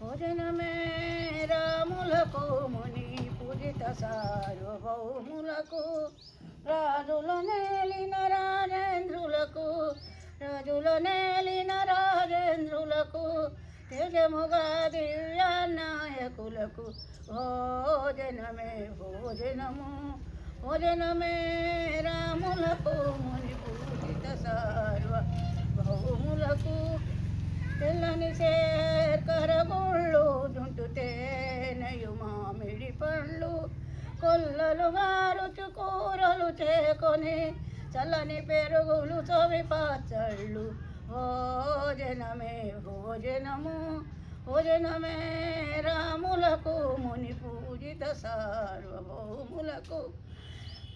భోజనమే రాములకు ముని పూజిత సార్వభౌములకు. రాజుల నేలిన రాజేంద్రులకు రాజుల నేలిన రాజేంద్రులకు తేజముగా దివ్య నాయకులకు. భోజనమే భోజనము భోజనమే రాములకు ముని పూజిత పండ్లు కొల్లలు గారుచు కూరలు చేకొని చల్లని పెరుగులు చవి పచ్చళ్ళు. భోజనమే భోజనము భోజనమే రాములకు ముని పూజిత సార్వభౌములకు.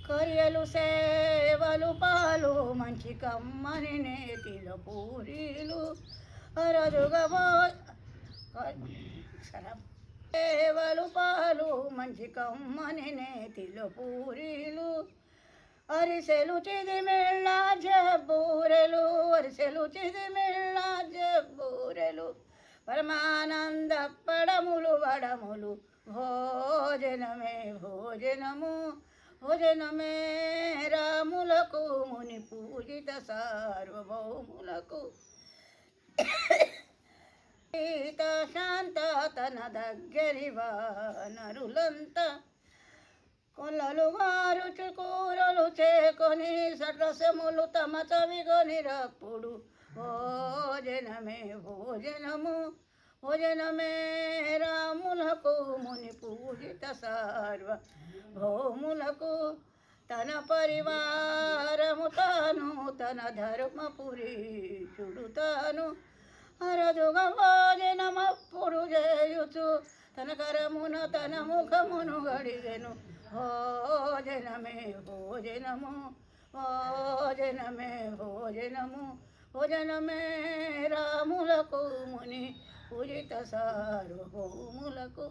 కర్యలు సేవలు పాలు మంచి కమ్మని నేతిలో పూరీలు. అరదుగా సేవలు పాలు మంచి కమ్మని నేతిలో పూరీలు. అరిసెలు చిదిమిళ్ళ జబ్బూరెలు అరిసెలు చిదిమిళ్ళ జబ్బూరెలు. పరమానంద పడములు వడములు భోజనమే భోజనము. భోజనమే రాములకు ముని పూజిత సార్వభౌములకు. సీత శాంత తన దగ్గరి నరులంతా. కొలలు వారు కూరలు చేకొని సరసములు తమ చవిగొనిరప్పుడు భోజనమే భోజనము భోజనమే రాములకు ముని పూజిత సార్వ. భౌములకు తన పరివారము తాను తన ధర్మపురీషుడు తాను. అరదుగా భోజనమప్పుడు చేయుచు తన కరమున తన ముఖమును గడిగెను. భోజనమే భోజనము భోజనమే భోజనము భోజనమే రాములకు ముని పూజిత సార్వభౌములకు.